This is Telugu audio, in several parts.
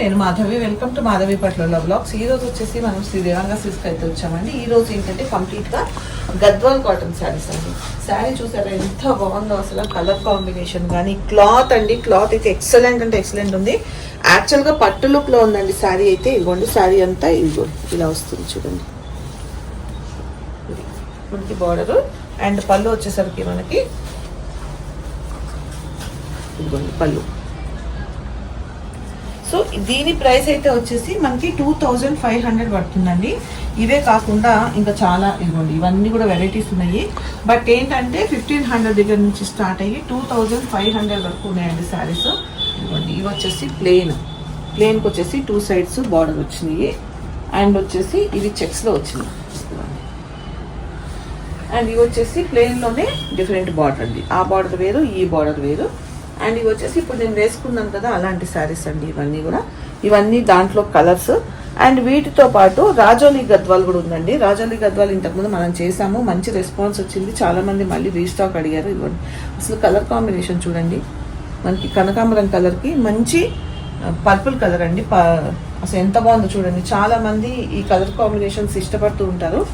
నేను మాధవి. వెల్కమ్ టు మాధవి పట్ల బ్లాగ్స్ ఈ రోజు వచ్చేసి మనం శ్రీ దేవాంగ సిల్క్ అయితే వచ్చామండి. ఈ రోజు ఏంటంటే కంప్లీట్గా గద్వాల్ కాటన్ శారీస్ అండి. శారీ చూసారా ఎంత బాగుందో అసలు. కలర్ కాంబినేషన్ కానీ క్లాత్ అండి. క్లాత్ అయితే ఎక్సలెంట్ అంటే ఎక్సలెంట్ ఉంది. యాక్చువల్గా పట్టు లుక్లో ఉందండి శారీ అయితే. ఇదిగోండి శారీ అంతా ఇదిగోండి ఇలా వస్తుంది చూడండి. మనకి బార్డర్ అండ్ పళ్ళు వచ్చేసరికి మనకి ఇదిగోండి పళ్ళు. సో దీని ప్రైస్ అయితే వచ్చేసి మనకి టూ థౌజండ్ ఫైవ్ హండ్రెడ్ పడుతుందండి. ఇవే కాకుండా ఇంకా చాలా ఇదిగోండి ఇవన్నీ కూడా వెరైటీస్ ఉన్నాయి. బట్ ఏంటంటే ఫిఫ్టీన్ హండ్రెడ్ దగ్గర నుంచి స్టార్ట్ అయ్యి టూ థౌజండ్ ఫైవ్ హండ్రెడ్ వరకు ఉన్నాయండి శారీస్. ఇదిగోండి ఇవి వచ్చేసి ప్లెయిన్. ప్లెయిన్కి వచ్చేసి టూ సైడ్స్ బార్డర్ వచ్చినాయి. అండ్ వచ్చేసి ఇవి చెక్స్లో వచ్చింది అండ్ ఇవి వచ్చేసి ప్లెయిన్లోనే డిఫరెంట్ బార్డర్ అండి. ఆ బార్డర్ వేరు ఈ బార్డర్ వేరు. అండ్ ఇవి వచ్చేసి ఇప్పుడు నేను వేసుకున్నాను కదా అలాంటి శారీస్ అండి ఇవన్నీ కూడా. ఇవన్నీ దాంట్లో కలర్స్ అండ్ వీటితో పాటు రాజోలి గద్వాల్ కూడా ఉందండి. రాజోలి గద్వాల్ ఇంతకుముందు మనం చేసాము మంచి రెస్పాన్స్ వచ్చింది. చాలామంది మళ్ళీ రీస్టాక్ అడిగారు. ఇవ్వండి. అసలు కలర్ కాంబినేషన్ చూడండి. మనకి కనకాంబరం కలర్కి మంచి పర్పుల్ కలర్ అండి. ప- అసలు ఎంత బాగుందో చూడండి. చాలామంది ఈ కలర్ కాంబినేషన్స్ ఇష్టపడుతూ ఉంటారు.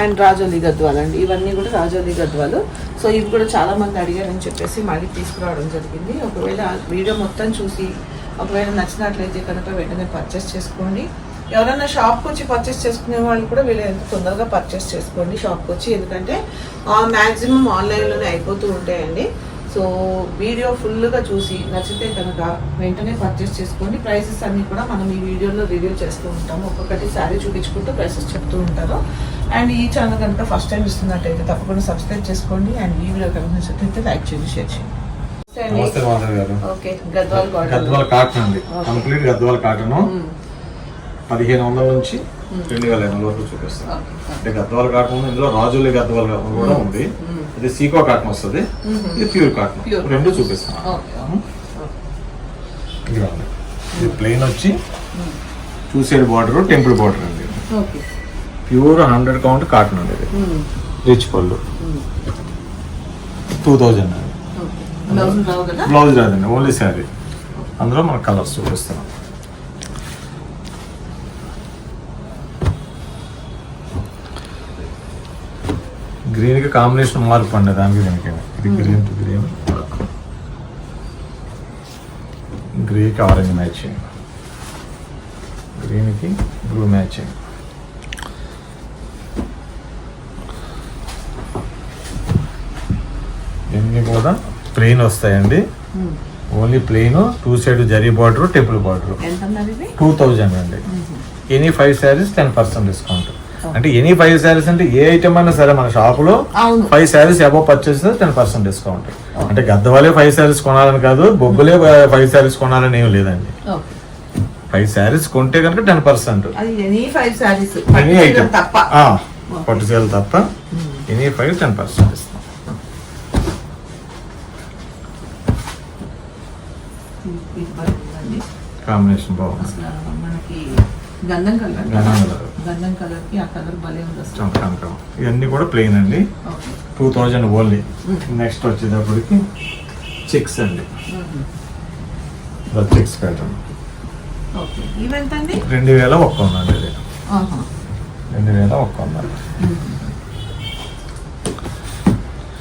అండ్ రాజోలి గద్వాల్ అండి. ఇవన్నీ కూడా రాజోలి గద్వాలు. సో ఇవి కూడా చాలా మంది అడిగారని చెప్పేసి మళ్ళీ తీసుకురావడం జరిగింది. ఒకవేళ వీడియో మొత్తం చూసి ఒకవేళ నచ్చినట్లయితే కనుక వెంటనే పర్చేస్ చేసుకోండి. ఎవరైనా షాప్కి వచ్చి పర్చేస్ చేసుకునే వాళ్ళు కూడా వీళ్ళు ఎంత తొందరగా పర్చేస్ చేసుకోండి షాప్కి వచ్చి. ఎందుకంటే మ్యాక్సిమం ఆన్లైన్లోనే అయిపోతూ ఉంటాయండి. సో వీడియో ఫుల్గా చూసి నచ్చితే కనుక వెంటనే పర్చేస్ చేసుకోండి ప్రైసెస్ అన్ని కూడా మనం ఈ వీడియోలో రివ్యూ చేస్తూ ఉంటాము. ఒక్కొక్కటి శారీ చూపించుకుంటూ ప్రైసెస్ చెప్తూ ఉంటారు. అండ్ ఈ ఛానల్ కనుక ఫస్ట్ టైం ఇస్తున్నట్టయితే తప్పకుండా సబ్స్క్రైబ్ చేసుకోండి. అండ్ ఈ వీడియో కనుక నచ్చినట్లయితే లైక్ చేయండి షేర్ చేయండి. నమస్తే మాధవ్ గారు. గద్వాల్ గద్వాల కాటన్ అండి. Complete Gadwal cotton. పదిహేను వందల నుంచి రెండు వేల వరకు చూపిస్తాం అంటే గద్వాల కాటన్ ఇందులో రాజులి గద్వాల కూడా ఉంది. ఇది సీకో కాటన్ వస్తుంది ఇది ప్యూర్ కాటన్. రెండు చూపిస్తాం ఇది ప్లెయిన్ వచ్చి చూసేది బార్డర్ టెంపుల్ బార్డర్ అండి okay. Pure hundred count cotton అండి ఇది. రిచ్ పళ్ళు టూ థౌజండ్ అండి. బ్లౌజ్ రాదండి ఓన్లీ శారీ అందులో మన కలర్స్ చూపిస్తాం గ్రీన్కి కాంబినేషన్ మార్పు అండి దానికి దీనికి ఇది గ్రీన్ టు గ్రీన్ గ్రీన్కి ఆరెంజ్ మ్యాచింగ్ గ్రీన్కి బ్లూ మ్యాచింగ్ ఇవన్నీ కూడా ప్లెయిన్ వస్తాయండి. Only plain two side zari border temple border two thousand అండి. Any five saris ten percent discount అంటే ఎనీ ఫైవ్ శారీస్ అంటే ఏ ఐటమ్ అయినా సరే మన షాపులో అవును. Five saris above purchase ten percent discount అంటే గద్దవాలే ఫైవ్ శారీస్ కొనాలని కాదు బొబ్బులే ఫైవ్ శారీస్ కొనాలని ఏం లేదండి. ఫైవ్ శారీస్ కొంటే కనుక ten percent any five saris any item తప్ప. పట్టు చీరలు తప్ప ఎనీ ఫైవ్ టెన్ పర్సెంట్ ఇస్తాం. కాంబినేషన్ బాగుంది. గంధం కలర్. గంధం colour. గంధం కలర్కి ఆ కలర్ భలే ఉంది అసలు. ఇవన్నీ కూడా ప్లెయిన్ అండి. టూ థౌజండ్ ఓన్లీ నెక్స్ట్ వచ్చేటప్పటికి చిక్స్ అండి. చిక్స్ అండి రెండు వేల ఒక్క ఉందండి. రెండు వేల ఒక్క ఉందండి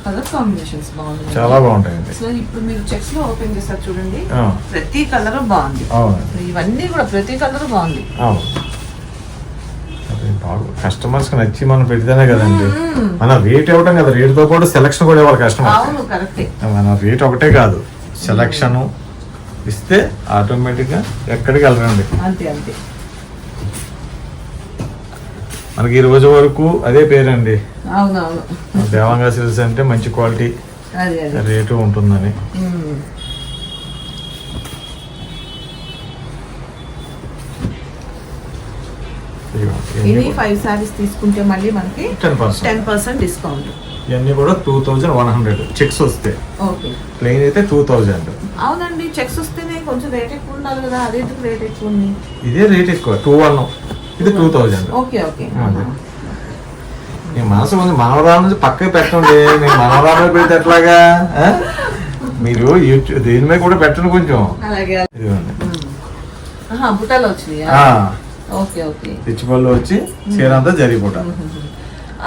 కలర్ కాంబినేషన్స్ బాగుంది. చాలా బాగుంటాయండి. అసలు ఇప్పుడు మీరు చెక్స్లో ఓపెన్ చేస్తారు చూడండి. ప్రతి కలర్ బాగుంది. ఇవన్నీ కూడా ప్రతి కలర్ బాగుంది. అవును. అదే బాగు. కస్టమర్స్కి నచ్చి మనం పెడితేనే కదండి. మన రేట్ ఇవ్వటం కదా. రేట్తో పాటు సెలక్షన్ కూడా ఇవ్వాలి కస్టమర్ మన రేట్ ఒకటే కాదు. సెలక్షన్ ఇస్తే ఆటోమేటిక్గా ఎక్కడికి వెళ్ళరండి. అంతే అంతే. మనకి ఈ రోజు వరకు అదే పేరండి. అవును అవును దేవాంగ సిల్స్ అంటే మంచి క్వాలిటీ రేటు ఉంటుందని. ఫైవ్ సారీస్ తీసుకుంటే మళ్ళీ మనకి టెన్ పర్సెంట్ డిస్కౌంట్ ఇవన్నీ కూడా two thousand one hundred checks plain అయితే టూ థౌజండ్ అవునండి చెక్స్ వస్తేనే కొంచెం రేట్ ఎక్కువ ఉండాలి కదా అదే రేట్ ఎక్కువ ఉంది? ఇదే రేట్ ఎక్కువ టూ వన్ ఇది టూ థౌజండ్ ఓకే ఓకే. నీ మనసు ఉంది మనవరాల నుంచి పక్కకి పెట్టండి. మీ మనవరాల మీద పెడితే ఎట్లాగా? మీరు యూట్యూబ్ దీని మీద కూడా పెట్టండి కొంచెం. అలాగే. ఇదిగోండి. ఆహా, బుట్టలు వచ్చినాయా? ఆ, ఓకే ఓకే. రిచ్ పళ్ళు వచ్చి చీర అంతా జరిగిపోట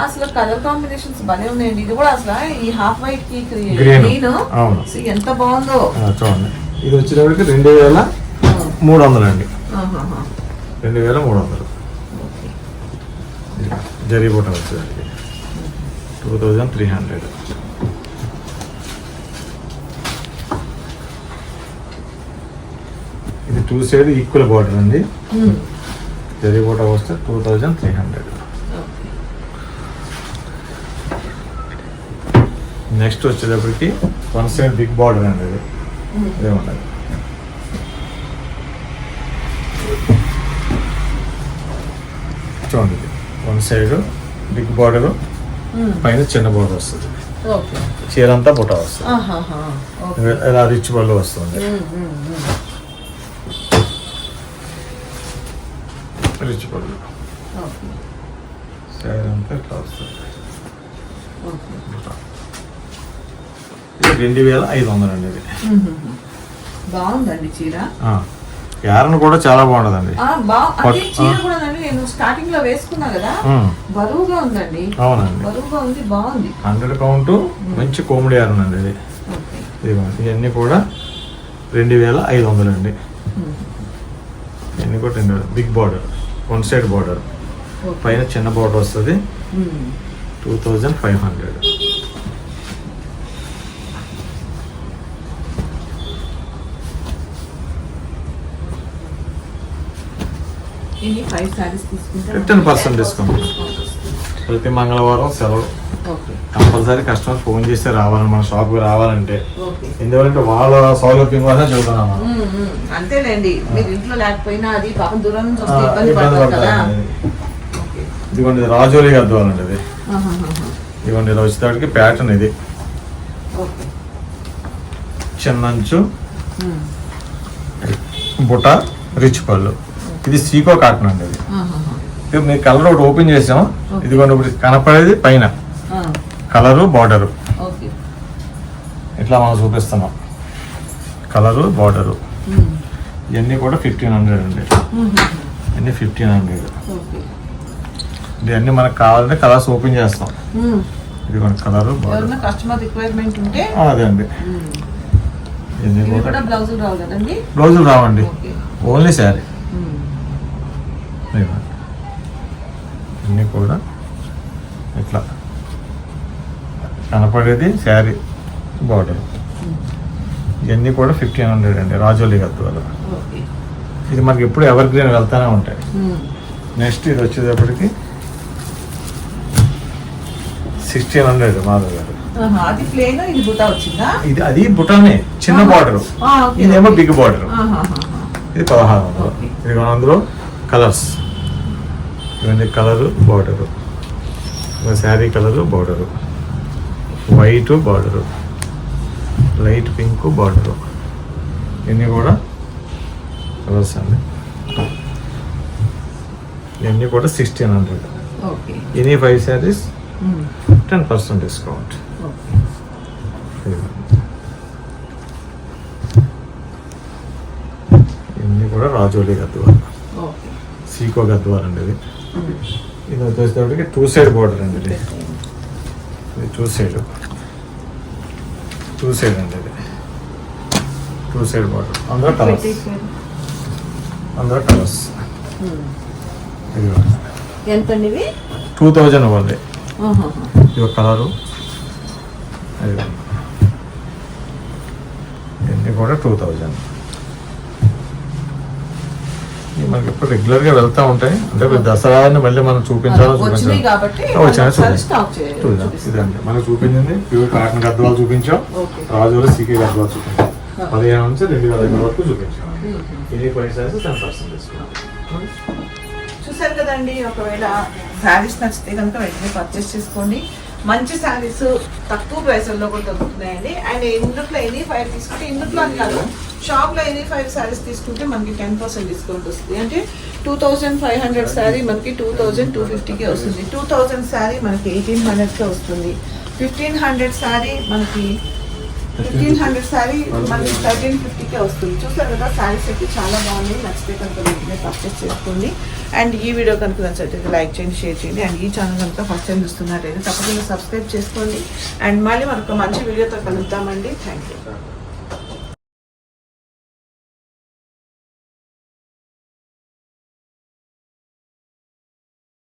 అసలు కలర్ కాంబినేషన్స్ భలే ఉన్నాయండి. ఇది కూడా అసలు ఈ హాఫ్ వైట్కి Green. గ్రీన్ అవును. ఎంత బాగుందో. చూడండి. ఇది వచ్చేటప్పటికి రెండు వేల మూడు వందలు అండి. రెండు వేల మూడు వందలు టూ థౌజండ్ త్రీ హండ్రెడ్ ఇది టూ సైడ్ ఈక్వల్ బార్డర్ అండి మ్మ్. జరిగిపోట వస్తే two thousand three hundred. Next వచ్చేటప్పటికి వన్ సైడ్ బిగ్ బార్డర్ అండి ఇది. ఇదే ఉండదు చూడండి వన్ సైడ్ బిగ్ బార్డర్. పైన చిన్న బార్డర్ వస్తుంది. ఓకే. చీర అంతా బుట్ట వస్తుంది. ఇలా రిచ్ బల్లో వస్తుంది. మ్మ్, మ్మ్. రిచ్ బల్లో ఓకే. చీర అంతా ఇట్లా వస్తుంది. రెండు వేల ఐదు వందలు అండి ఇది. బాగుందండి చీర. యారన్ కూడా చాలా బాగుంటుందండి ఆ, బా అంటే పట్- చీర ఆ. కూడా నేను స్టార్టింగ్లో వేసుకున్నా కదా బరువుగా ఉందండి. అవునండి. బరువుగా ఉంది బాగుంది. హండ్రెడ్ కౌంట్ మంచి కోమిడి యారన్ అండి ఇది. ఇవన్నీ కూడా రెండు వేల ఐదు వందలు అండి. ఇవన్నీ కూడా రెండు big border one side border. పైన చిన్న బార్డర్ వస్తుంది. Two thousand five hundred. Five తీసుకుంటే 15% discount. ప్రతి మంగళవారం సెలవు. కంపల్సరీ కస్టమర్ ఫోన్ చేస్తే రావాలి మన షాప్కి రావాలంటే. ఎందుకంటే వాళ్ళ సౌలభ్యం కోసం చెబుతున్నాం. అంతేలేండి. మీరు ఇంట్లో లేకపోయినా అది పాపం దూరం నుంచి వస్తే ఇబ్బంది పడతారు కదా. ఇదిగోండి ఇది రాజోలి గద్వాలండి ఇది. ఇదిగోండి ఇలా వచ్చేటప్పటికి ప్యాటర్న్ ఇది. చిన్నంచు. బుట్ట రిచ్ పళ్ళు. ఇది సీకో కాటన్ అండి ఇది. ఇది మీ కలర్ ఒకటి ఓపెన్ చేసాం. ఇదిగోండి ఇప్పుడు కనపడేది పైన. Colour border. ఇట్లా మనం చూపిస్తున్నాం. Colour border. ఇవన్నీ కూడా ఫిఫ్టీన్ హండ్రెడ్ అండి. ఇవన్నీ ఫిఫ్టీన్ హండ్రెడ్ ఇవన్నీ మనకు కావాలంటే కలర్స్ ఓపెన్ చేస్తాం. మ్మ్. ఇదిగోండి కలరు బార్డర్. ఎవరైనా కస్టమర్ రిక్వైర్మెంట్ ఉంటే అదే అండి. బ్లౌజులు రావండి. ఓన్లీ శారీ. ఇవన్నీ కూడా ఇట్లా కనపడేది శారీ బార్డర్. ఇవన్నీ కూడా ఫిఫ్టీన్ హండ్రెడ్ అండి రాజోలి గద్వాలు ఇది మనకి ఎప్పుడు ఎవర్ గ్రీన్ వెళ్తానే ఉంటాయి. నెక్స్ట్ ఇది వచ్చేటప్పటికి సిక్స్టీన్ హండ్రెడ్ మాధవ్ గారు. ఇది అది బుటానే చిన్న బార్డర్. ఇదేమో. Big border. ఇది పదహారు వందలు. ఇది అందులో కలర్స్. ఇవన్నీ colour border. Sari colour border. White border. Light pink border. ఇవన్నీ కూడా కలర్స్ అండి. ఇవన్నీ కూడా sixteen hundred. Any five saris. Ten percent discount. ఇవన్నీ కూడా రాజోలి గద్వాల్ సీకో గద్వాల్ అండి ఇది. ఇది వచ్చేటప్పటికి టూ సైడ్ బార్డర్ అండి ఇది. ఇది టూ సైడ్ టూ సైడ్ అండి ఇది. టూ సైడ్ బార్డర్ అందరూ కలర్స్ అందరూ కలర్స్ ఎంతండి ఇవి టూ థౌజండ్ ఆహాహా. ఇది ఒక కలరు. అది ఇవన్నీ కూడా టూ థౌజండ్ మనకి ఇప్పుడు రెగ్యులర్గా వెళ్తూ ఉంటాయి. అంటే దసరాని మళ్ళీ మనం చూపించాలో చూపించాలి. ఇదండి. మనకు చూపించింది ప్యూర్ కాటన్ గద్వాలు చూపించాం. రాజులు సీకే గద్వాలు చూపించాం. పదిహేను నుంచి రెండు వేల ఐదు వరకు చూపించాం. ఇది ఫైవ్ సైజ్ టెన్ పర్సెంట్ చూసారు కదండి ఒకవేళ శారీస్ నచ్చితే కనుక వెంటనే పర్చేస్ చేసుకోండి. మంచి శారీస్ తక్కువ ప్రైస్లో కూడా దొరుకుతున్నాయండి. అండ్ ఇందులో ఎనీ ఫైవ్ తీసుకుంటే ఇందులో అని కాదు షాప్లో ఎనీ ఫైవ్ శారీస్ తీసుకుంటే మనకి టెన్ పర్సెంట్ డిస్కౌంట్ వస్తుంది. అంటే two thousand five hundred sari మనకి టూ థౌజండ్ టూ ఫిఫ్టీకే వస్తుంది. టూ థౌజండ్ శారీ మనకి ఎయిటీన్ హండ్రెడ్కే వస్తుంది. ఫిఫ్టీన్ హండ్రెడ్ శారీ మనకి ఫిఫ్టీన్ హండ్రెడ్ శారీ మనకి థర్టీన్ ఫిఫ్టీకే వస్తుంది. చూసారు కదా శారీస్ అయితే చాలా బాగున్నాయి. నచ్చితే కనుక వెంటనే పర్చేస్ చేసుకోండి. అండ్ ఈ వీడియో కనుక నచ్చితే లైక్ చేయండి షేర్ చేయండి. అండ్ ఈ ఛానల్ కనుక ఫస్ట్ టైం చూస్తున్నారైతే తప్పకుండా సబ్స్క్రైబ్ చేసుకోండి. అండ్ మళ్ళీ మనకు మంచి వీడియోతో కలుద్దామండి. Thank you